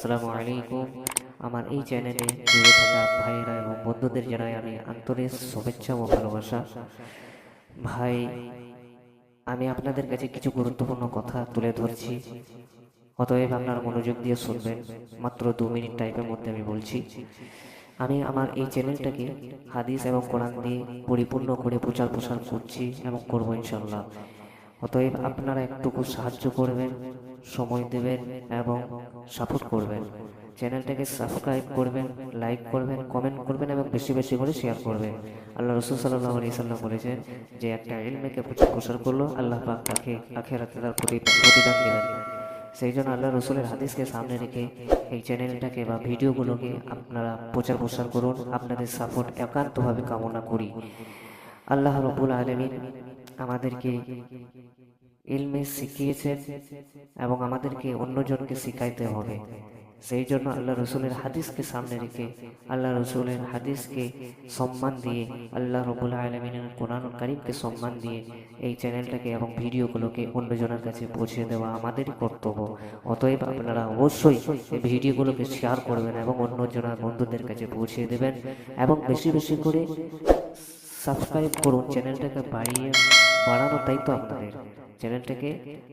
আসসালামু আলাইকুম। আমার এই চ্যানেলে জুড়ে থাকা ভাইয়েরা এবং বন্ধুদের জানাই আমি আন্তরিক শুভেচ্ছা ও ভালোবাসা। ভাই, আমি আপনাদের কাছে কিছু গুরুত্বপূর্ণ কথা তুলে ধরছি। অতএব আপনারা মনোযোগ দিয়ে শুনবেন। মাত্র দু মিনিট টাইপের মধ্যে আমি বলছি। আমি আমার এই চ্যানেলটাকে হাদিস এবং কোরআন দিয়ে পরিপূর্ণ করে প্রচার প্রসার করছি এবং করব ইনশাল্লাহ অতএব আপনারা একটুকু সাহায্য করবেন, সময় দেবেন এবং সাপোর্ট করবেন। চ্যানেলটাকে সাবস্ক্রাইব করবেন, লাইক করবেন, কমেন্ট করবেন এবং বেশি বেশি করে শেয়ার করবেন। আল্লাহ রসুল সাল্লাহ আলি সাল্লাম বলেছেন যে, একটা ইলমেকে প্রচার করল, আল্লাহ পাক তাকে আখেরাতে তার প্রতি- প্রতিদান দেবেন। সেই জন্য আল্লাহ রসুলের হাদিসকে সামনে রেখে এই চ্যানেলটাকে বা ভিডিওগুলোকে আপনারা প্রচার প্রসার করুন, আপনাদের সাপোর্ট একান্তভাবে কামনা করি। আল্লাহ রবুল আলমিন আমাদেরকে ইলমে শিখিয়েছেন এবং আমাদেরকে অন্যজনকে শিখাইতে হবে। সেই জন্য আল্লাহ রসুলের হাদিসকে সামনে রেখে আল্লাহ রসুলের হাদিসকে সম্মান দিয়ে আল্লাহ রবুল আলমিনের কোরআন করিমকে সম্মান দিয়ে এই চ্যানেলটাকে এবং ভিডিওগুলোকে অন্যজনের কাছে পৌঁছে দেওয়া আমাদেরই কর্তব্য। অতএব আপনারা অবশ্যই এই ভিডিওগুলোকে শেয়ার করবেন এবং অন্যজনের বন্ধুদের কাছে পৌঁছে দেবেন এবং বেশি বেশি করে সাবস্ক্রাইব করুন চ্যানেলটাকে বাড়িয়ে বাড়ানোর দায়িত্ব আপনাদের? চ্যানেলটাকে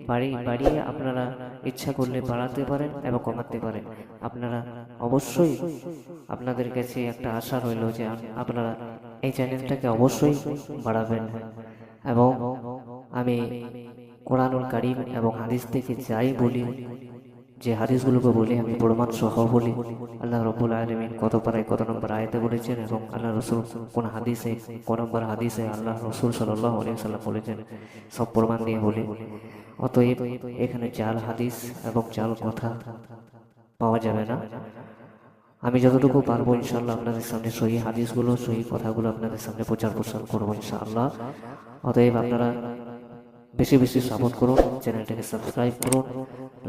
বাড়ি বাড়িয়ে আপনারা ইচ্ছা করলে বাড়াতে পারেন এবং কমাতে পারেন। আপনারা অবশ্যই আপনাদের কাছে একটা আশা রইল যে আপনারা এই চ্যানেলটাকে অবশ্যই বাড়াবেন। এবং আমি কোরআনুল কারিম এবং হাদিস থেকে যাই বলি যে হাদিসগুলোকে বলি, আমি প্রমাণ সহ বলি। আল্লাহ রবুল আলমিন কত পারায় কত নম্বর আয়তে বলেছেন এবং আল্লাহ রসুল কোন হাদিসে কোন নম্বর হাদিসে আল্লাহ রসুল সাল্লাম বলেছেন, সব প্রমাণ দিয়ে বলি। অতএব এখানে জাল হাদিস এবং জাল কথা পাওয়া যাবে না। আমি যতটুকু পারব ইনশাল্লাহ আপনাদের সামনে সহি হাদিসগুলো, সহি কথাগুলো আপনাদের সামনে প্রচার প্রসার করব ইনশাআল্লাহ। অতএব আপনারা বেশি বেশি সাপোর্ট করুন চ্যানেলটাকে সাবস্ক্রাইব করুন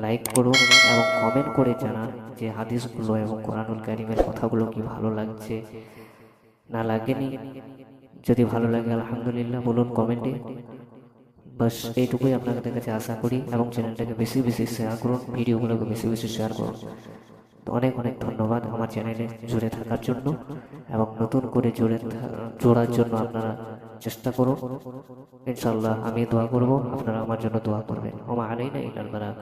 লাইক করুন এবং কমেন্ট করে জানান যে হাদিসগুলো এবং কোরআনুল কারিমের কথাগুলো কি ভালো লাগছে, না লাগেনি। যদি ভালো লাগে, আলহামদুলিল্লাহ, বলুন কমেন্টে বাস, এইটুকুই আপনাদের কাছে আশা করি এবং চ্যানেলটাকে বেশি বেশি শেয়ার করুন, ভিডিওগুলোকে বেশি বেশি শেয়ার করুন। তো অনেক অনেক ধন্যবাদ আমার চ্যানেলে জুড়ে থাকার জন্য এবং নতুন করে জুড়ে জোড়ার জন্য আপনারা চেষ্টা করো ইনশাল্লাহ আমি দোয়া করব, আপনারা আমার জন্য দোয়া করবেন। ওমা আলাইনা ইলাল বারাক